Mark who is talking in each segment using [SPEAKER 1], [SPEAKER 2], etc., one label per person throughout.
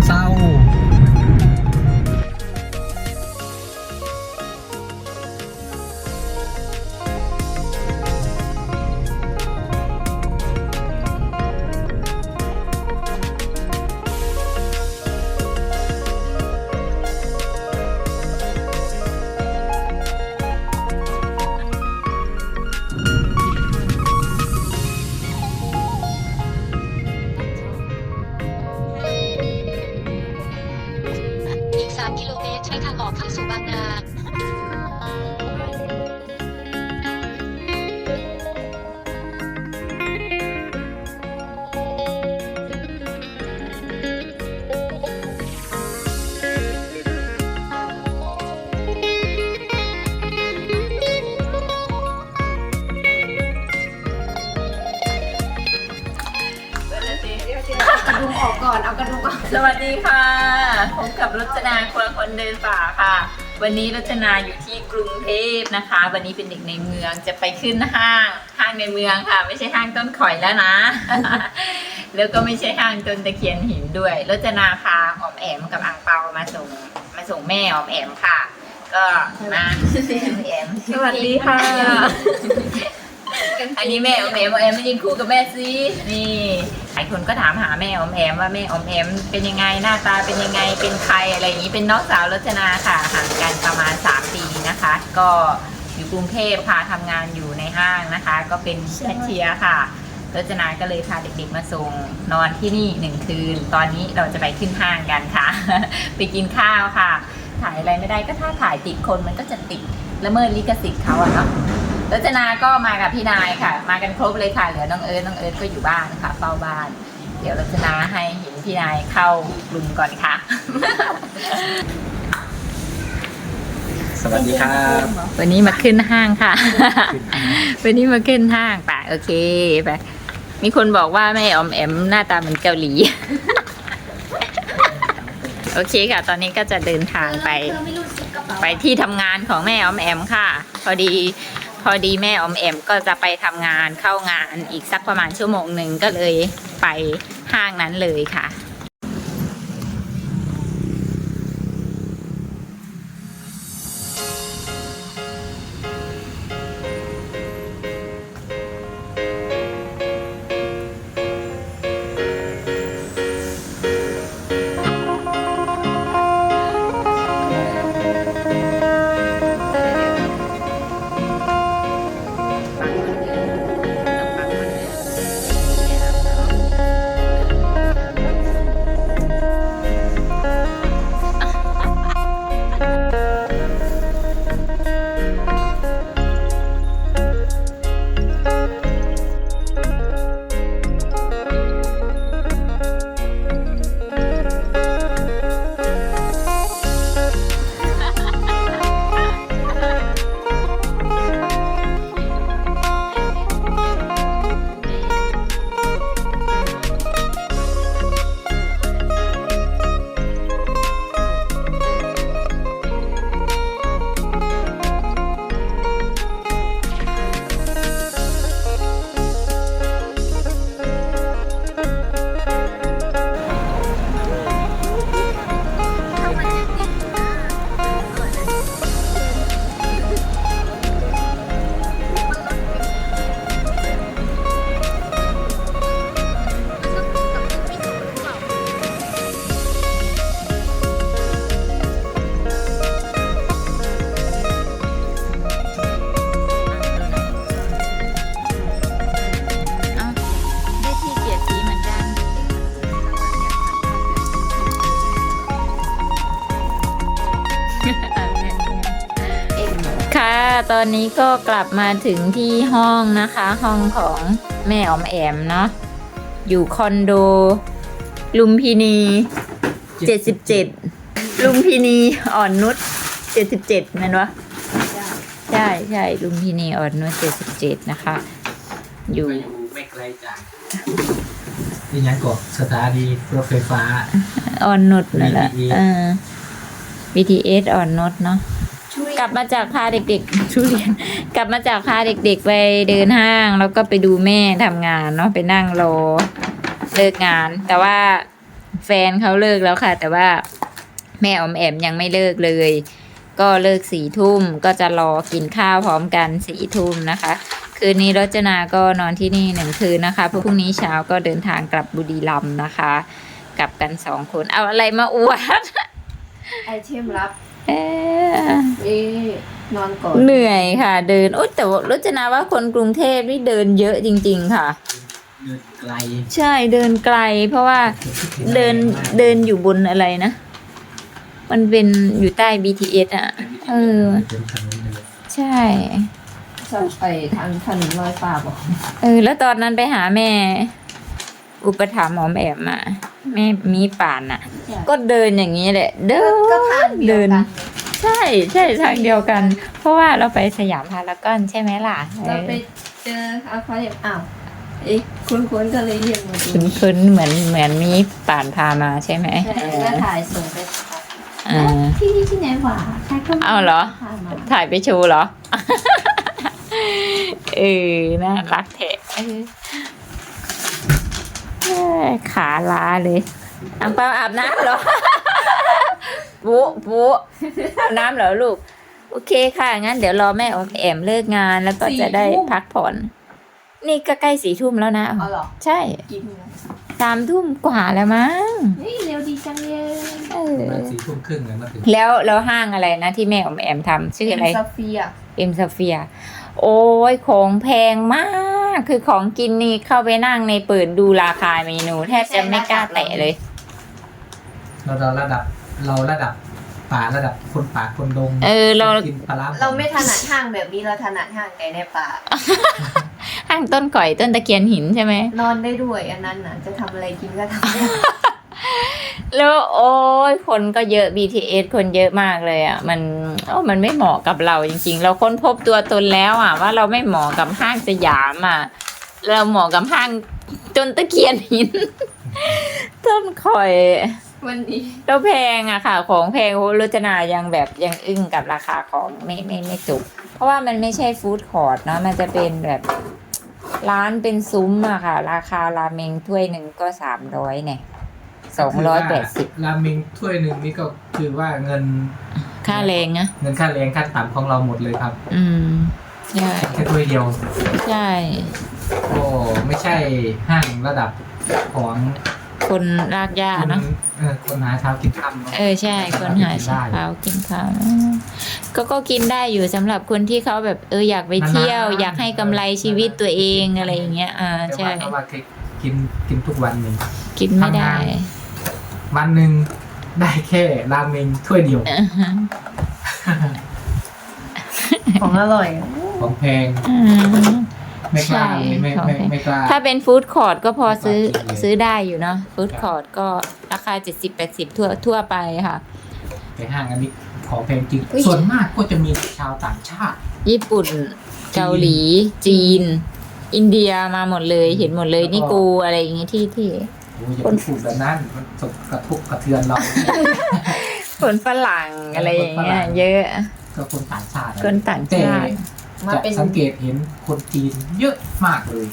[SPEAKER 1] เชิ
[SPEAKER 2] งเซา
[SPEAKER 3] ออก
[SPEAKER 4] ก่อนเอากระดุมออก
[SPEAKER 1] สวัสดีค่ะพบกับรจนาคนคนเดินป่าค่ะ วันนี้รจนาอยู่ที่กรุงเทพนะคะ วันนี้เป็นเด็กในเมืองจะไปขึ้นห้าง ห้างในเมืองค่ะ ไม่ใช่ห้างต้นข่อยแล้วนะ แล้วก็ไม่ใช่ห้างต้นตะเคียนหินด้วยรจนาพาออมแอมกับอังเปามาส่งมาส่งแม่ออมแอมค่ะ ก็มาแม่ออมแอม
[SPEAKER 4] สวัสดีค่ะ
[SPEAKER 1] อันนี้แม่ออมแอมออมแอมไม่ยิงคู่กับแม่ซินี่หลายคนก็ถามหาแม่อมแอมว่าแม่ออมแอมเป็นยังไงหน้าตาเป็นยังไงเป็นใครอะไรอย่างนี้เป็นน้องสาวรจนาค่ะห่างกันประมาณ 3 ปีนะคะ ก็อยู่กรุงเทพค่ะทำงานอยู่ในห้างนะคะ ก็เป็นแคชเชียร์ค่ะรจนาก็เลยพาเด็กๆมาส่งนอนที่นี่หนึ่งคืน ตอนนี้เราจะไปขึ้นห้างกันค่ะ ไปกินข้าวค่ะ ถ่ายอะไรไม่ได้ก็ถ้าถ่ายติดคนมันก็จะติดละเมิดลิขสิทธิ์เขาอะเนาะ รจนาก็มากับพี่นายค่ะ มากันครบเลยค่ะเหลือน้องเอิร์ธน้องเอิร์ธก็อยู่บ้านค่ะเฝ้าบ้าน เดี๋ยวรจนาให้เห็นพี่นายเข้ากลุ่มก่อนค่ะ
[SPEAKER 2] สวัสดีครับ
[SPEAKER 1] วันนี้มาขึ้นห้างค่ะ วันนี้มาขึ้นห้างป่ะโอเคไปมีคนบอกว่าแม่ออมแอมหน้าตาเหมือนเกาหลี โอเคค่ะ ตอนนี้ก็จะเดินทางไป ไปที่ทำงานของแม่ออมแอมค่ะ พอดี พอดีแม่อมแอมก็จะไปทำงานเข้างานอีกสักประมาณชั่วโมงหนึ่งก็เลยไปห้างนั้นเลยค่ะ ตอนนี้ก็กลับมาถึงที่ห้องนะคะ ห้องของแม่ออมแอมเนาะอยู่คอนโด ลุมพินีเจ็ดสิบเจ็ดลุงพินีอ่อนนุชเจ็ดสิบเจ็ดนั่นวะใช่ใช่ลุงพินีอ่อนนุชเจ็ดสิบเจ็ดนะคะอยู่
[SPEAKER 2] ไปอยู่ไม่ไกลจากนี่ยังกดสถานีรถไฟฟ้า
[SPEAKER 1] อ่อนนุชนั่นแหละ
[SPEAKER 2] BTS
[SPEAKER 1] เออ BTS อ่อนนุชเนาะ
[SPEAKER 4] ช่วย
[SPEAKER 1] กลับมาจากพาเด็กๆทุเรียน กลับมาจากพาเด็กๆไปเดินห้าง แล้วก็ไปดูแม่ทำงานเนาะไปนั่งรอเลิกงาน แต่ว่าแฟนเขาเลิกแล้วค่ะ แต่ว่าแม่อมแอมยังไม่เลิกเลย ก็เลิกสี่ทุ่มก็จะรอกินข้าวพร้อมกันสี่ทุ่มนะคะ คืนนี้รจนาก็นอนที่นี่หนึ่งคืนนะคะพรุ่งนี้เช้าก็เดินทางกลับบุรีรัมย์นะคะ กลับกันสองคนเอาอะไรมาอวด
[SPEAKER 4] ไอเทมรับ
[SPEAKER 1] เอ๊ะ
[SPEAKER 4] เอ๊ะนอนก่อน
[SPEAKER 1] เหนื่อยค่ะ เดินโอ๊ยแต่ว่ารจนาว่าคนกรุงเทพนี่เดินเยอะจริง ๆ ค่ะ
[SPEAKER 2] เดินไกล
[SPEAKER 1] ใช่เดินไกล เพราะว่าเดินเดินอยู่บนอะไรนะ มันเป็นอยู่ใต้ BTS อะ เออ
[SPEAKER 2] เดินทางนี้เลย
[SPEAKER 1] ใช่
[SPEAKER 4] ชอบไปทางถนนลอยฟ้าบอก
[SPEAKER 1] เออ แล้วตอนนั้นไปหาแม่ อุปถัมภ์หมอมแอมมา แม่มีป่านอะ ก็เดินอย่างนี้แหละ เดิน
[SPEAKER 4] ก็ทางเดียว
[SPEAKER 1] เดิน
[SPEAKER 4] กัน
[SPEAKER 1] ใช่ใช่ทางเดียวกัน เพราะว่าเราไปสยามพารากอนใช่ไหมล่ะ
[SPEAKER 4] เราไปเจออาคาเรียมอ้าวเอ๊ะคุ้นๆก็เลยเรียกมาดู
[SPEAKER 1] คุ้นคุ้นๆเหมือนเหมือนมีป่านพามาใช่ไหม
[SPEAKER 4] ใช่ก็ถ่ายส่งไปครับ
[SPEAKER 1] เออ
[SPEAKER 4] ที่นี่ที่ไหนหว่าใครก็ไม่
[SPEAKER 1] เอาเหรอ
[SPEAKER 4] พามา
[SPEAKER 1] ถ่ายไปโชว์เหรอเออน่ารักแท้เออเอ้ย ขาล้าเลยอังเปาอาบน้ำเหรอปุ๊ปุ๊อาบน้ำเหรอลูก โอเคค่ะ งั้นเดี๋ยวรอแม่ออมแอมเลิกงานแล้วก็จะได้พักผ่อน นี่ก็ใกล้สี่ทุ่มแล้วนะ
[SPEAKER 4] เอาเหรอ
[SPEAKER 1] ใช่
[SPEAKER 4] กิน
[SPEAKER 1] สามทุ่มกว่าแล้วมั้ง
[SPEAKER 4] นี่เร็วดีจังเลย
[SPEAKER 1] เอ
[SPEAKER 2] ประมาณ
[SPEAKER 1] อ
[SPEAKER 2] สี่ทุ่มครึ่งเลยมาถึง
[SPEAKER 1] แล้วแล้วห้างอะไรนะที่แม่ออมแอมทำชื่ออะไร
[SPEAKER 4] ซาเฟีย
[SPEAKER 1] เอ็มซาเฟีย โอ้ยของแพงมาก คือของกินนี่เข้าไปนั่งในเปิดดูราคาเมนู แทบจะไม่กล้าแตะเลย
[SPEAKER 2] เราเราระดับเราระดับป่าระดับคนป่าคนดง
[SPEAKER 1] เออเรา
[SPEAKER 2] กินปลาร้า
[SPEAKER 4] เราไม่ถนัดห้างแบบนี้เราถนัดห้างไก่ในป่า
[SPEAKER 1] ห้างต้นก่อยต้นตะเคียนหินใช่ไหม
[SPEAKER 4] นอนได้ด้วยอันนั้นน่ะ จะทำอะไรกินก็ทำได้
[SPEAKER 1] แล้วโอ้ยคนก็เยอะ BTS คนเยอะมากเลยอะ มันโอ้มันไม่เหมาะกับเราจริง ๆ เราค้นพบตัวตนแล้วอะ ว่าเราไม่เหมาะกับห้างสยามอะ เราเหมาะกับห้างต้นตะเคียนหิน ต้นข่อย
[SPEAKER 4] วันนี้
[SPEAKER 1] แล้วแพงอะค่ะ ของแพงโอ้รจนายังแบบยังอึ้งกับราคาของไม่ไม่ไม่จุก เพราะว่ามันไม่ใช่ฟู้ดคอร์ทเนาะมันจะเป็นแบบร้านเป็นซุ้มอะค่ะ ราคาราเมงถ้วยหนึ่งก็สามร้อยเนี่ย สองร้อยแปดสิบ
[SPEAKER 2] ราเมงถ้วยหนึ่งนี่ก็คือว่าเงิน
[SPEAKER 1] ค่าแรงนะ
[SPEAKER 2] เงินค่าแรงขั้นต่ำของเราหมดเลยครับ
[SPEAKER 1] อืมใช่
[SPEAKER 2] แค่ถ้วยเดียว
[SPEAKER 1] ใช่
[SPEAKER 2] โอ้ไม่ใช่ห้างระดับของ
[SPEAKER 1] คนรากหญ้า
[SPEAKER 2] คน
[SPEAKER 1] เนาะ
[SPEAKER 2] เออคนหาเช้ากินค่ำเนาะ
[SPEAKER 1] เออใช่ คนหาเช้ากินข้าวอืมก็ก็กินได้อยู่สำหรับคนที่เขาแบบเอออยากไปเที่ยว อยากให้กำไรชีวิตตัวเองอะไรอย่างเงี้ย อ่า
[SPEAKER 2] แต่
[SPEAKER 1] ใช่
[SPEAKER 2] ว่าถ้าว่าเคยกินกินทุกวันหนึ่ง
[SPEAKER 1] กินไม่ได้
[SPEAKER 2] ทำงาน วันหนึ่งได้แค่ราเมงถ้วยเดียว
[SPEAKER 1] อ่าฮะ
[SPEAKER 4] ของอร่อย
[SPEAKER 2] ของแพง
[SPEAKER 1] อืม
[SPEAKER 2] ไม่กล้า
[SPEAKER 1] ใช่
[SPEAKER 2] เลยไม่
[SPEAKER 1] ของ
[SPEAKER 2] ไม่
[SPEAKER 1] แพง
[SPEAKER 2] ไม่กล้า
[SPEAKER 1] ถ้าเป็นฟู้ดคอร์ทก็พอซื้อ
[SPEAKER 2] ไม่กล้ากินเลย
[SPEAKER 1] ซื้อได้อยู่เนาะฟู้ดคอร์ทก็ราคาเจ็ดสิบแปดสิบทั่วทั่วไปค่ะ
[SPEAKER 2] ไปห้างอันนี้ของแพงจริง
[SPEAKER 1] อุ๊ย
[SPEAKER 2] ส่วนมากก็จะมีชาวต่างชาติ
[SPEAKER 1] ญี่ปุ่น เกาหลี จีน อินเดียมาหมดเลย เห็นหมดเลย
[SPEAKER 2] แล้วก็
[SPEAKER 1] นี่กูอะไรอย่างงี้ที่ที่
[SPEAKER 2] โอ้ยอย่าไปพูดแบบนั้นมันสกกระทบกระเทือนเรา
[SPEAKER 1] คนฝรั่งอะไรอย่างเงี้ย เยอะ
[SPEAKER 2] ก็คนต่างชาติอะ
[SPEAKER 1] คนต่าง
[SPEAKER 2] แต่
[SPEAKER 1] ชาติ
[SPEAKER 4] มา
[SPEAKER 2] จะ
[SPEAKER 4] เป็น
[SPEAKER 2] สังเกตเห็นคนจีนเยอะมากเลย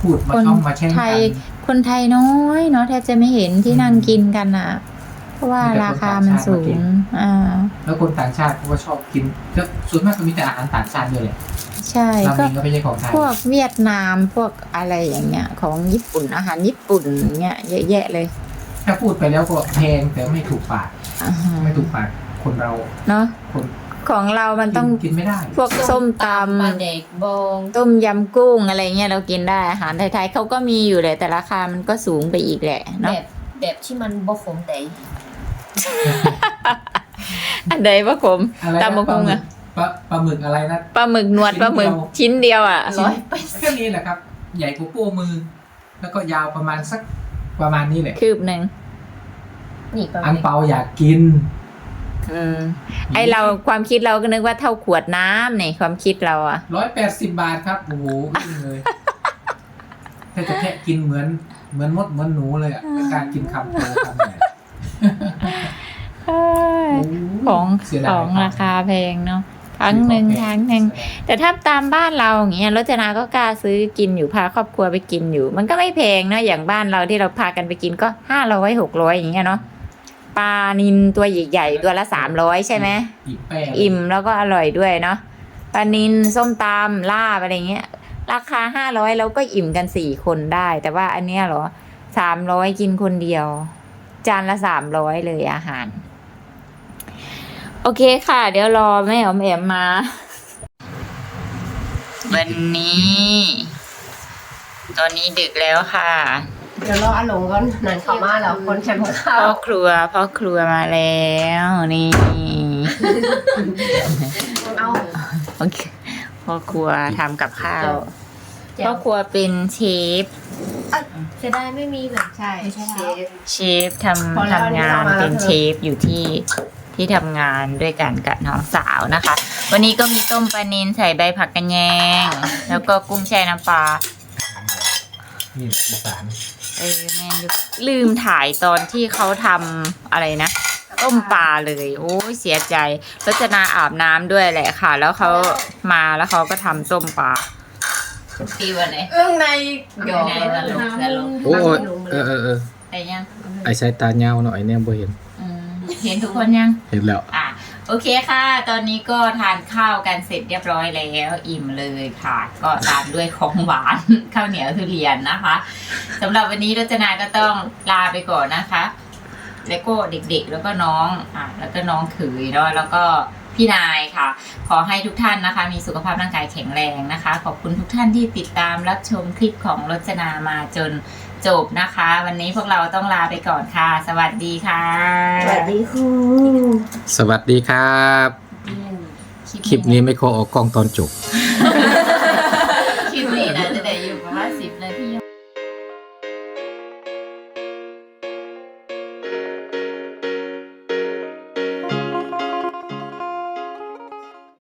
[SPEAKER 2] พูดมา
[SPEAKER 1] คน
[SPEAKER 2] ช่องมาแช่ง
[SPEAKER 1] ไท
[SPEAKER 2] กั
[SPEAKER 1] ย
[SPEAKER 2] น
[SPEAKER 1] คนไทยน้อยเนาะแทบจะไม่เห็นที่นั่งกินกันอะ เพราะว่า
[SPEAKER 2] มีแต่
[SPEAKER 1] ราคา
[SPEAKER 2] คน
[SPEAKER 1] มัน
[SPEAKER 2] ต่างชาติ
[SPEAKER 1] สู
[SPEAKER 2] มากิ
[SPEAKER 1] ง
[SPEAKER 2] น
[SPEAKER 1] อ่า
[SPEAKER 2] แล้วคนต่างชาติเขาก็ชอบกินแล้วส่วนมากก็มีแต่อาหารต่างชาติด้วยแหละ
[SPEAKER 1] ใช่
[SPEAKER 2] รา
[SPEAKER 1] ก็
[SPEAKER 2] เมงก็ไม่ใช่ของไทย
[SPEAKER 1] พวกเวียดนามพวกอะไรอย่างเงี้ย ของญี่ปุ่นอาหารญี่ปุ่นเงี้ยเยอะแยะเลย
[SPEAKER 2] ถ้าพูดไปแล้วก็แพงแต่ไม่ถูกปาก
[SPEAKER 1] อ่าฮะ
[SPEAKER 2] ไม่ถูกปากคนเรา
[SPEAKER 1] เนาะ
[SPEAKER 2] คน
[SPEAKER 1] ของเรามันต้อง
[SPEAKER 2] กินกินไม่ได้
[SPEAKER 1] พวกส้มต
[SPEAKER 4] ปลาเด็กบองำ
[SPEAKER 1] ต้มยำกุ้งอะไรเงี้ยเรากินได้อาหารไทยๆเขาก็มีอยู่แหละแต่ราคามันก็สูงไปอีกแหละ
[SPEAKER 4] แบ
[SPEAKER 1] เนาะ
[SPEAKER 4] บแบบที่มันบ่ขมแต่
[SPEAKER 1] อันใดปะผม
[SPEAKER 2] อะไรนะ
[SPEAKER 1] ตำบักหุ่งอะ
[SPEAKER 2] ปลาปลาหมึกอะไรนะ
[SPEAKER 1] ปลาหมึกนวด
[SPEAKER 2] ชิ้น
[SPEAKER 1] ปลาหมึก
[SPEAKER 2] เดียว
[SPEAKER 1] ชิ้นเดียวอะ
[SPEAKER 4] ร้อยไป
[SPEAKER 2] แค่นี้แหละครับ ใหญ่กว่าโป้มือ แล้วก็ยาวประมาณสักประมาณนี้แหละ
[SPEAKER 1] คืบหนึ่ง
[SPEAKER 4] นี่ประ
[SPEAKER 2] อั
[SPEAKER 4] มางณ
[SPEAKER 2] เปาอยากกิน
[SPEAKER 1] อืมไอเราความคิดเราก็นึกว่าเท่าขวดน้ำนี่ความคิดเราอะ
[SPEAKER 2] ร้อยแปดสิบบาทครับโอ้โหอึ้งเลยแค่จะแค่กินเหมือน เหมือนมดเหมือนหนูเลยอะไม่กล้ารกินคำโตคำใหญ่
[SPEAKER 1] ของ
[SPEAKER 2] เสียดาย
[SPEAKER 1] ของราคาแพงเนาะ ครั้งหนึ่งครั้งหนึ่งแต่ถ้าตามบ้านเราอย่างเงี้ยรจนาก็กล้าซื้อกินอยู่พาครอบครัวไปกินอยู่ มันก็ไม่แพงเนาะอย่างบ้านเราที่เราพากันไปกินก็ห้าร้อยหกร้อยอย่างเงี้ยเนาะปลานินตัวใหญ่ๆตัวละสามร้อยใช่ไหม
[SPEAKER 2] อิ่มแป้ง
[SPEAKER 1] อิ่มแล้วก็อร่อยด้วยเนาะปลานินส้มตำลาบอะไรเงี้ย ราคาห้าร้อยเราก็อิ่มกันสี่คนได้ แต่ว่าอันเนี้ยเหรอสามร้อยกินคนเดียว จานละสามร้อยเลยอาหาร โอเคค่ะ เดี๋ยวรอแม่อมแอมมา วันนี้ ตอนนี้ดึกแล้วค่ะ
[SPEAKER 4] เดี๋ยวรออาหลงก่อนนั่นเขามาแล้ว คนแคมป์ข้า
[SPEAKER 1] พ่
[SPEAKER 4] ว
[SPEAKER 1] อครัวพ่อครัวมาแล้วนี่
[SPEAKER 4] เอา
[SPEAKER 1] โอเคพ่อครัวทำกับข้าว
[SPEAKER 4] เจ้า
[SPEAKER 1] พ่อครัวเป็นเชฟ
[SPEAKER 4] เสียดายไม่มีแบบใช่เชฟ
[SPEAKER 1] เชฟท
[SPEAKER 4] พอำแล้ว
[SPEAKER 1] ทำงาน
[SPEAKER 4] อันนี้เรามาแล้ว
[SPEAKER 1] เป็นเชฟอยู่ที่ ที่ทำงานด้วยกันกับน้องสาวนะคะ วันนี้ก็มีต้มปลานินใส่ใบผักกระแยง แล้วก็กุ้งแช่น้ำปลา
[SPEAKER 2] นี่อีสาน
[SPEAKER 1] เออแม่ลืมลืมถ่ายตอนที่เขาทำอะไรนะ ต้มปลาเลย โอ้ยเสียใจรจนาอาบน้ำด้วยแหละค่ะ แล้วเขามาแล้วเขาก็ทำต้มปลาปีวันไหน
[SPEAKER 4] เอื้องใน
[SPEAKER 1] หยอกสนุกสนุก
[SPEAKER 2] โอ้ยเออเออเออ
[SPEAKER 1] ไปยัง
[SPEAKER 2] ไอ้ใช้ตาเงาหน่อยเนี่ยบ่เห็น
[SPEAKER 1] อืม เห็นทุกคนยัง
[SPEAKER 2] เห็นแล้ว
[SPEAKER 1] อะโอเคค่ะ ตอนนี้ก็ทานข้าวกันเสร็จเรียบร้อยแล้วอิ่มเลยค่ะ ก็ตามด้วยของหวาน ข้าวเหนียวทุเรียนนะคะสำหรับวันนี้รจนาก็ต้องลาไปก่อนนะคะ แล้วก็เด็กๆแล้วก็น้องอะแล้วก็น้องขืยเนาะแล้วก็พี่นายค่ะ ขอให้ทุกท่านนะคะ มีสุขภาพร่างกายแข็งแรงนะคะ ขอบคุณทุกท่านที่ติดตามรับชมคลิปของรจนามาจน จบนะคะ วันนี้พวกเราต้องลาไปก่อนค่ะ สวัสดีค่ะ
[SPEAKER 4] สวัสดีครู
[SPEAKER 2] สวัสดีครับ คลิปนี้ไม่ขอออกกล้องตอนจบ
[SPEAKER 1] ค